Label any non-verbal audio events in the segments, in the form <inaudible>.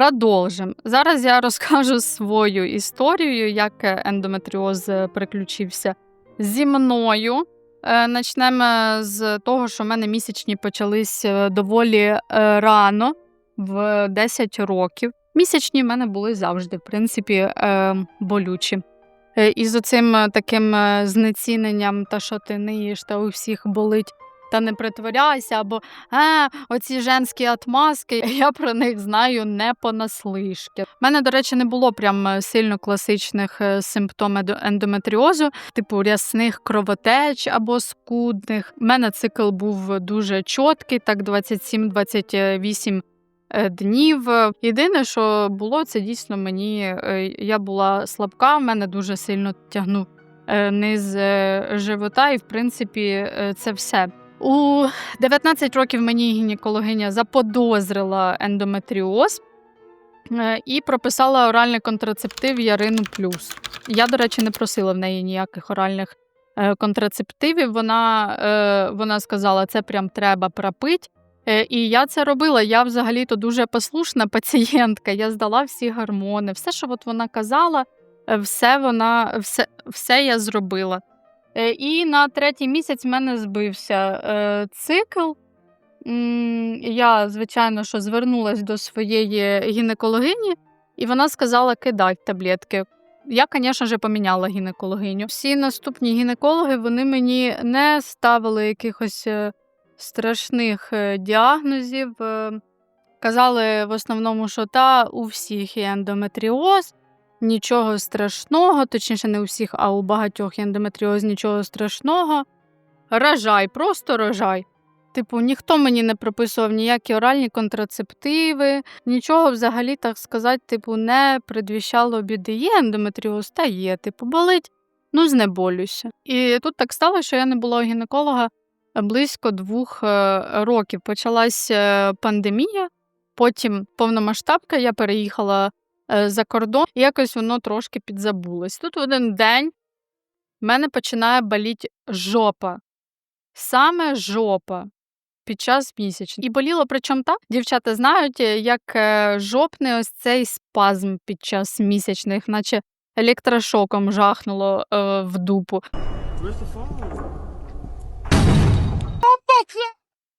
Продовжимо. Зараз я розкажу свою історію, як е, ендометріоз е, приключився зі мною. Е, Начнемо з того, що в мене місячні почались е, доволі е, рано, в 10 років. Місячні в мене були завжди, в принципі, е, болючі. Е, І з оцим е, таким е, знеціненням, та що ти не та у всіх болить, та не притворяйся, або а, оці женські отмазки, <laughs> я про них знаю не понаслишки. У мене, до речі, не було прям е, сильно класичних е, симптомів ендо- ендометріозу, типу рясних кровотеч або скудних. У мене цикл був дуже чіткий, так 27-28 е, днів. Єдине, що було, це дійсно мені. е, Я була слабка, в мене дуже сильно тягнув е, низ е, живота, і в принципі е, це все. У 19 років мені гінекологиня заподозрила ендометріоз е, і прописала оральний контрацептив Ярину Плюс. Я, до речі, не просила в неї ніяких оральних е, контрацептивів. Вона, е, вона сказала, це прям треба пропити. Е, І я це робила. Я взагалі-то дуже послушна пацієнтка. Я здала всі гормони. Все, що от вона казала, все вона, все, все я зробила. Е, І на третій місяць в мене збився е, цикл. Я, звичайно, що звернулася до своєї гінекологині, і вона сказала кидати таблетки. Я, звісно ж, поміняла гінекологиню. Всі наступні гінекологи вони мені не ставили якихось е, страшних діагнозів. Казали в основному, що та у всіх є ендометріоз, нічого страшного, точніше, не у всіх, а у багатьох ендометріоз, нічого страшного. Рожай, просто рожай. Типу, ніхто мені не прописував ніякі оральні контрацептиви, нічого взагалі, так сказати, типу, не предвіщало біди. Є ендометріоз, та є, типу, болить, ну знеболюйся. І тут так стало, що я не була у гінеколога близько двох е, років. Почалась е, пандемія, потім повномасштабка, я переїхала за кордон, і якось воно трошки підзабулось. Тут один день в мене починає боліти жопа. Саме жопа під час місячних. І боліло причому так, дівчата знають, е, як е, жопний ось цей спазм під час місячних, наче електрошоком жахнуло е, в дупу.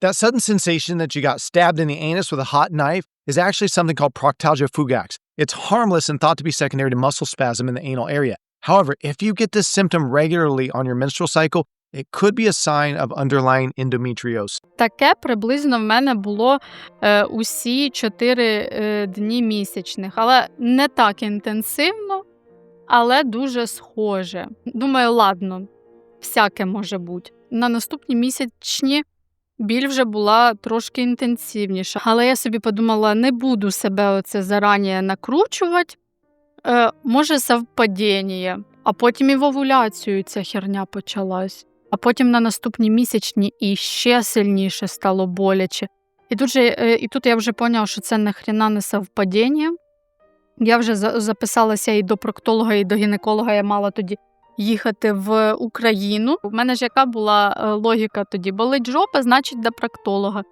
That sudden sensation that you got stabbed in the anus with a hot knife is actually something called proctalgia fugax. It's harmless and thought to be secondary to muscle spasm in the anal area. However, if you get this symptom regularly on your menstrual cycle, it could be a sign of underlying endometriosis. Таке приблизно в мене було е, усі чотири е, дні місячних, але не так інтенсивно, але дуже схоже. Думаю, ладно, всяке може бути. На наступні місячні біль вже була трошки інтенсивніша. Але я собі подумала, не буду себе оце зарані накручувати. Е, може, совпадіння. А потім і в овуляцію ця херня почалась. А потім на наступні місячні і ще сильніше стало боляче. І тут, же, е, і тут я вже поняла, що це нахрена не совпадіння. Я вже за- записалася і до проктолога, і до гінеколога. Я мала тоді їхати в Україну. У мене ж яка була е, логіка тоді? Болить жопа, значить до проктолога.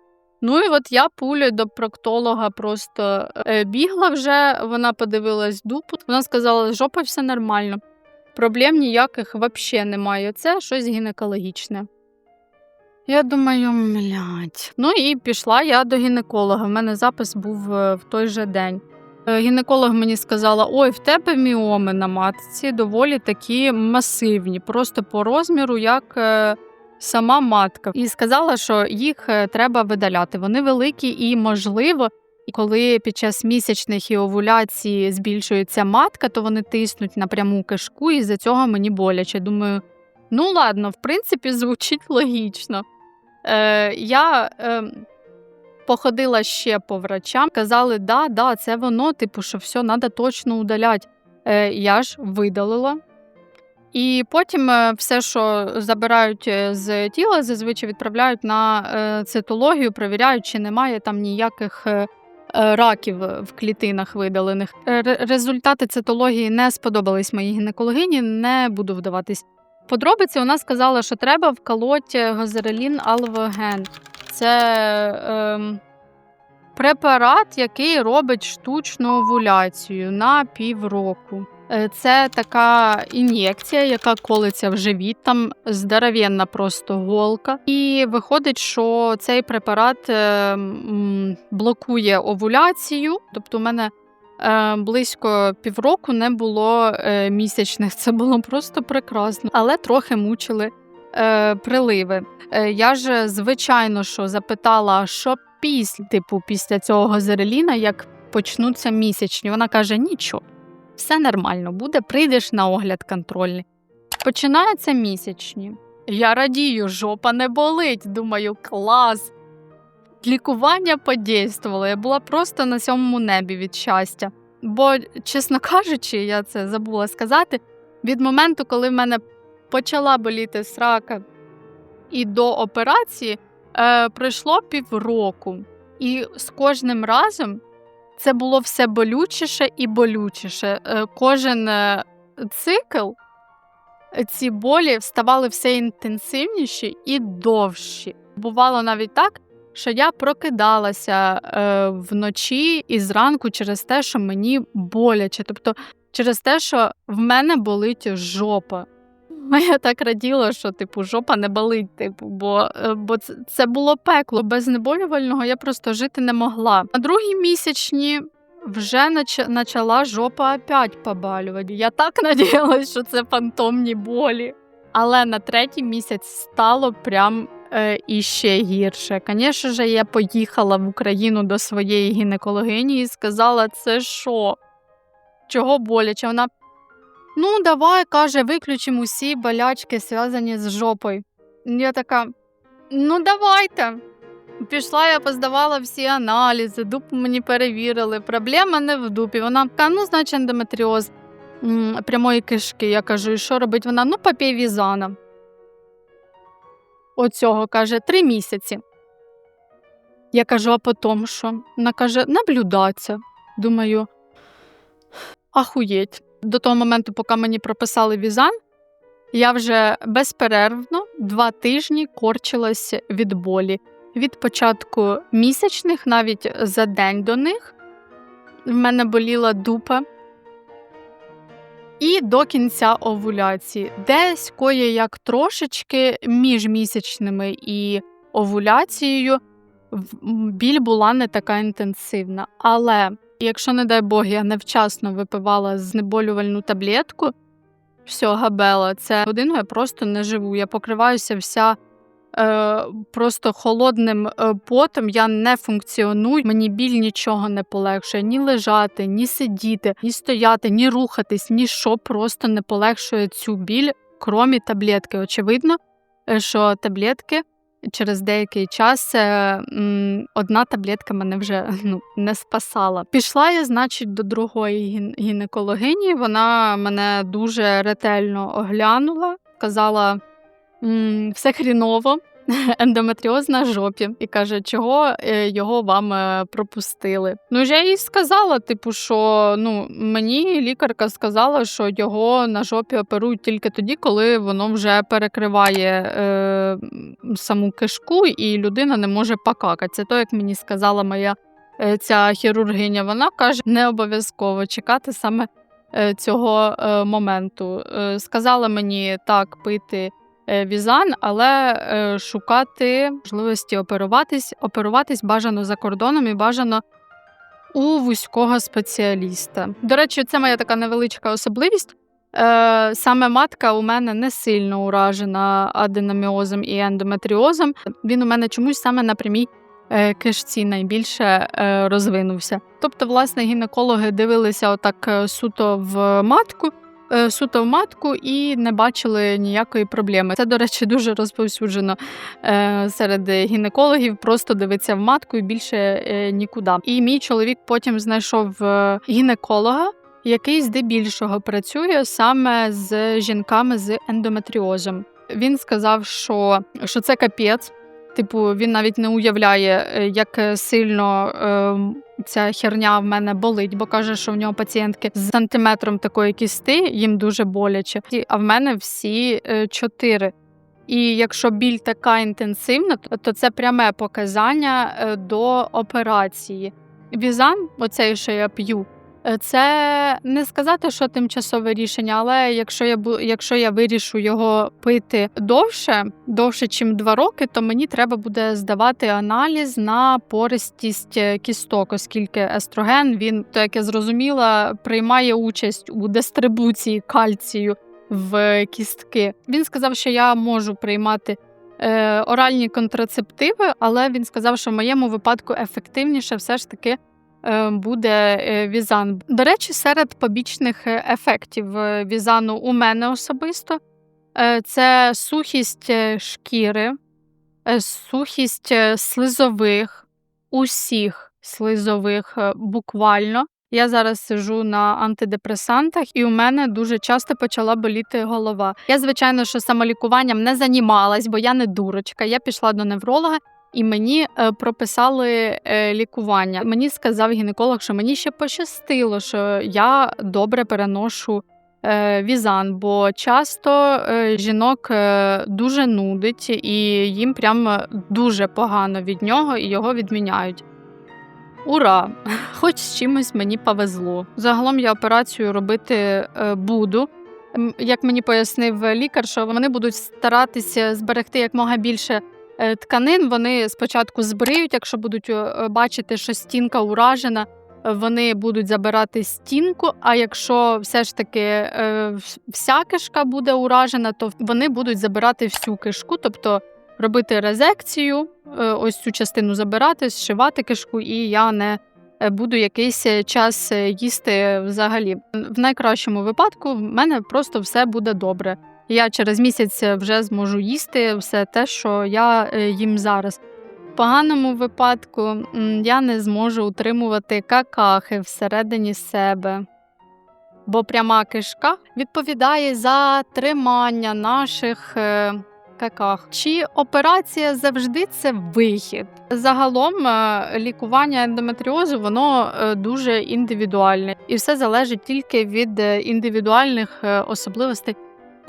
Ну і от я пулею до проктолога просто е, бігла вже, вона подивилась дупу, вона сказала, жопа все нормально. Проблем ніяких взагалі немає. Це щось гінекологічне. Я думаю, блядь. Ну і пішла я до гінеколога. В мене запис був е, в той же день. Е, Гінеколог мені сказала: ой, в тебе міоми на матці доволі такі масивні, просто по розміру, як е, сама матка. І сказала, що їх е, треба видаляти. Вони великі і, можливо, коли під час місячних і овуляції збільшується матка, то вони тиснуть на пряму кишку, і з-за цього мені боляче. Думаю, ну ладно, в принципі, звучить логічно. Е, я е, походила ще по врачам, казали, да, да, це воно, типу, що все, треба точно удаляти. Е, я ж видалила. І потім е, все, що забирають е, з тіла, зазвичай відправляють на е, цитологію, перевіряють, чи немає там ніяких раків в клітинах видалених. Результати цитології не сподобались моїй гінекологині, не буду вдаватись. Подробиці вона сказала, що треба вколоти газерелін алвоген. Це ем, препарат, який робить штучну овуляцію на півроку. Е, Це така ін'єкція, яка колиться в живіт, там здоровенна просто голка. І виходить, що цей препарат е, блокує овуляцію. Тобто, у мене е, близько півроку не було е, місячних. Це було просто прекрасно, але трохи мучили е, приливи. Е, я ж, звичайно, що запитала, що після, типу, після цього газереліна, як почнуться місячні. Вона каже: нічого, все нормально буде, прийдеш на огляд контрольний. Починаються місячні. Я радію, жопа не болить. Думаю, клас. Лікування подействувало. Я була просто на сьомому небі від щастя. Бо, чесно кажучи, я це забула сказати. Від моменту, коли в мене почала боліти срака і до операції, е, пройшло півроку. І з кожним разом це було все болючіше і болючіше. Е, кожен е, цикл е, ці болі ставали все інтенсивніші і довші. Бувало навіть так, що я прокидалася е, вночі і зранку через те, що мені боляче. Тобто через те, що в мене болить жопа. <laughs> Я так раділа, що типу жопа не болить, типу, бо, е, бо це було пекло. Без знеболювального я просто жити не могла. На другій місячні вже почала жопа опять побалювати. Я так <laughs> надіялась, що це фантомні болі. Але на третій місяць стало прям е, іще гірше. Звісно ж, я поїхала в Україну до своєї гінекологині і сказала, це що? Чого боляче? Вона Ну, давай, каже, виключимо усі болячки, зв'язані з жопою. Я така, ну давайте. Пішла, я поздавала всі аналізи, дупу мені перевірили. Проблема не в дупі. Вона така, ну, значить, ендометріоз прямої кишки. Я кажу, і що робить? Вона, ну, попій візана. Оцього каже, три місяці. Я кажу, а потім що? Вона каже, наблюдаться. Думаю, ахуєть. До того моменту, поки мені прописали візан, я вже безперервно два тижні корчилась від болі. Від початку місячних, навіть за день до них, в мене боліла дупа. І до кінця овуляції. Десь кое як трошечки між місячними і овуляцією біль була не така інтенсивна. Але якщо, не дай Бог, я невчасно випивала знеболювальну таблетку, все, габела, це годину я просто не живу. Я покриваюся вся е, просто холодним е, потом, я не функціоную, мені біль нічого не полегшує, ні лежати, ні сидіти, ні стояти, ні рухатись, ні що просто не полегшує цю біль, крім таблетки. Очевидно, е, що таблетки через деякий час е, одна таблетка мене вже <laughs> ну, не спасала. Пішла я, значить, до другої гінекологині. Вона мене дуже ретельно оглянула, казала все хріново. <laughs> Ендометріоз на жопі і каже, чого е, його вам е, пропустили. Ну я їй сказала, типу, що ну мені лікарка сказала, що його на жопі оперують тільки тоді, коли воно вже перекриває е, саму кишку, і людина не може покакати. Це то, як мені сказала моя е, ця хірургиня. Вона каже, не обов'язково чекати саме цього моменту. Сказала мені так пити візан, але е, шукати можливості оперуватись, оперуватись бажано за кордоном і бажано у вузького спеціаліста. До речі, це моя така невеличка особливість. Е, саме матка у мене не сильно уражена аденоміозом і ендометріозом. Він у мене чомусь саме на прямій е, кишці найбільше е, розвинувся. Тобто, власне, гінекологи дивилися отак е, суто в матку, е, суто в матку і не бачили ніякої проблеми. Це, до речі, дуже розповсюджено е, серед гінекологів. Просто дивиться в матку і більше е, нікуди. І мій чоловік потім знайшов е, гінеколога. Який здебільшого працює саме з жінками з ендометріозом. Він сказав, що, що це капець. Типу, він навіть не уявляє, е, як сильно е, ця херня в мене болить, бо каже, що в нього пацієнтки з сантиметром такої кісти, їм дуже боляче. А в мене всі е, чотири. І якщо біль така інтенсивна, то- це пряме показання е, до операції. Візан, оцей, що я п'ю, це не сказати, що тимчасове рішення, але якщо я бу- якщо я вирішу його пити довше, довше, ніж два роки, то мені треба буде здавати аналіз на пористість е, кісток, оскільки естроген він, то як я зрозуміла, приймає участь у дистрибуції кальцію в кістки. Він сказав, що я можу приймати е, оральні контрацептиви, але він сказав, що в моєму випадку ефективніше все ж таки е, буде е, візан. До речі, серед побічних е, ефектів е, візану у мене особисто е, це сухість е, шкіри, е, сухість е, слизових, усіх слизових е, буквально. Я зараз сижу на антидепресантах, і у мене дуже часто почала боліти голова. Я, звичайно, що самолікуванням не займалась, бо я не дурочка. Я пішла до невролога. І мені е, прописали е, лікування. Мені сказав гінеколог, що мені ще пощастило, що я добре переношу е, візан, бо часто жінок дуже нудить, і їм прям дуже погано від нього, і його відміняють. Ура! <laughs> Хоч з чимось мені повезло. Загалом я операцію робити буду. Як мені пояснив лікар, що вони будуть старатися зберегти якмога більше тканин. Вони спочатку збриють, якщо будуть е, бачити, що стінка уражена, е, вони будуть забирати стінку. А якщо все ж таки е, вся кишка буде уражена, то вони будуть забирати всю кишку, тобто робити резекцію, е, ось цю частину забирати, зшивати кишку, і я не е, буду якийсь е, час е, їсти взагалі. В найкращому випадку в мене просто все буде добре. Я через місяць вже зможу їсти все те, що я е, їм зараз. В поганому випадку я не зможу утримувати какахи всередині себе. Бо пряма кишка відповідає за тримання наших е, каках. Чи операція завжди це вихід? Загалом е, лікування ендометріозу воно е, дуже індивідуальне, і все залежить тільки від е, індивідуальних е, особливостей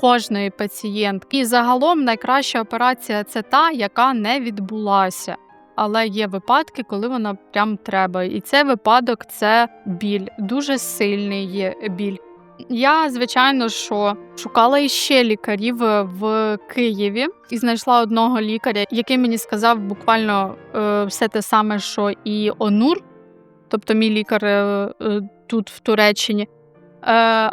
кожної пацієнтки. І загалом найкраща операція це та, яка не відбулася. Але є випадки, коли вона прям треба. І це випадок це біль, дуже сильний біль. Я, звичайно, що шукала іще лікарів е, в Києві і знайшла одного лікаря, який мені сказав буквально е, все те саме, що і Онур, тобто мій лікар е, тут, в Туреччині. Е,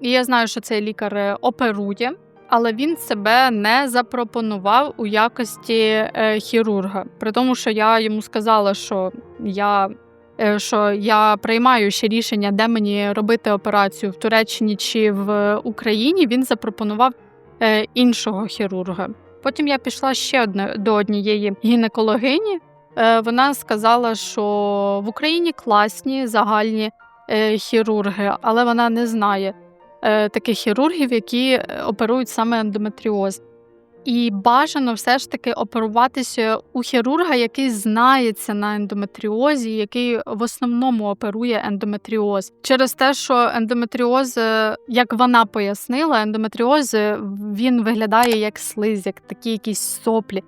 але я знаю, що цей лікар е, оперує, але він себе не запропонував у якості е, хірурга. При тому, що я йому сказала, що я е, що я приймаю ще рішення, де мені робити операцію в Туреччині чи в Україні, він запропонував іншого хірурга. Потім я пішла ще одне, до однієї гінекологині. Вона сказала, що в Україні класні загальні хірурги, але вона не знає таких хірургів, які е, оперують саме ендометріоз. І бажано все ж таки оперуватися у хірурга, який знається на ендометріозі, який в основному оперує ендометріоз. Через те, що ендометріоз, е, як вона пояснила, ендометріоз е, він виглядає як слиз, як такі якісь соплі.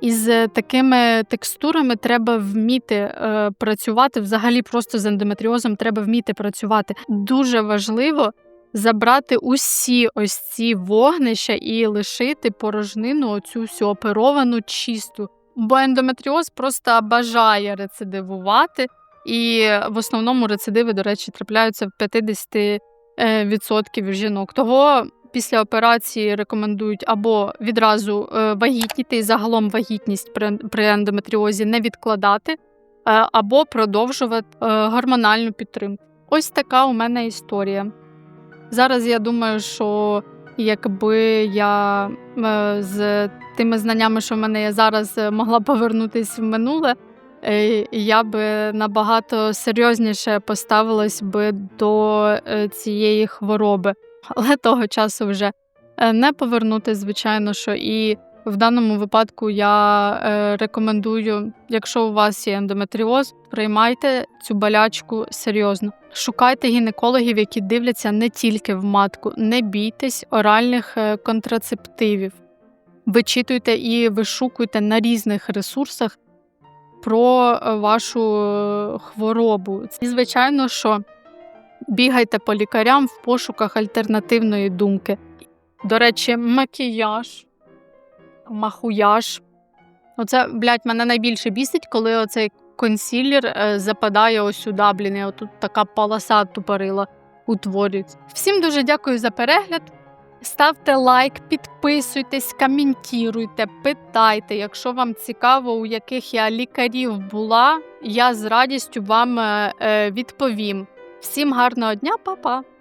І з такими текстурами треба вміти е, працювати. Взагалі, просто з ендометріозом треба вміти працювати. Дуже важливо забрати усі ось ці вогнища і лишити порожнину, оцю всю оперовану чисту. Бо ендометріоз просто бажає рецидивувати, і в основному рецидиви, до речі, трапляються в 50% е, жінок. Того після операції рекомендують або відразу е, вагітніти і загалом вагітність при, ендометріозі не відкладати, е, або продовжувати гормональну підтримку. Ось така у мене історія. Зараз я думаю, що якби я е, з тими знаннями, що в мене є зараз, е, могла повернутися в минуле, е, я би набагато серйозніше поставилась би до цієї хвороби. Але того часу вже не повернути, звичайно, що і в даному випадку я е, рекомендую, якщо у вас є ендометріоз, приймайте цю болячку серйозно. Шукайте гінекологів, які дивляться не тільки в матку, не бійтесь оральних е, контрацептивів. вичитуйте і вишукуйте на різних ресурсах про е, вашу хворобу. І, звичайно, що бігайте по лікарям в пошуках альтернативної думки. До речі, макіяж, махуяж. Оце, блядь, мене найбільше бісить, коли оцей консілер е, западає сюди, блін, і отут така полоса тупорила утворюється. Всім дуже дякую за перегляд. Ставте лайк, підписуйтесь, коментуйте, питайте. Якщо вам цікаво, у яких я лікарів була, я з радістю вам е, е, відповім. Всім гарного дня, па-па!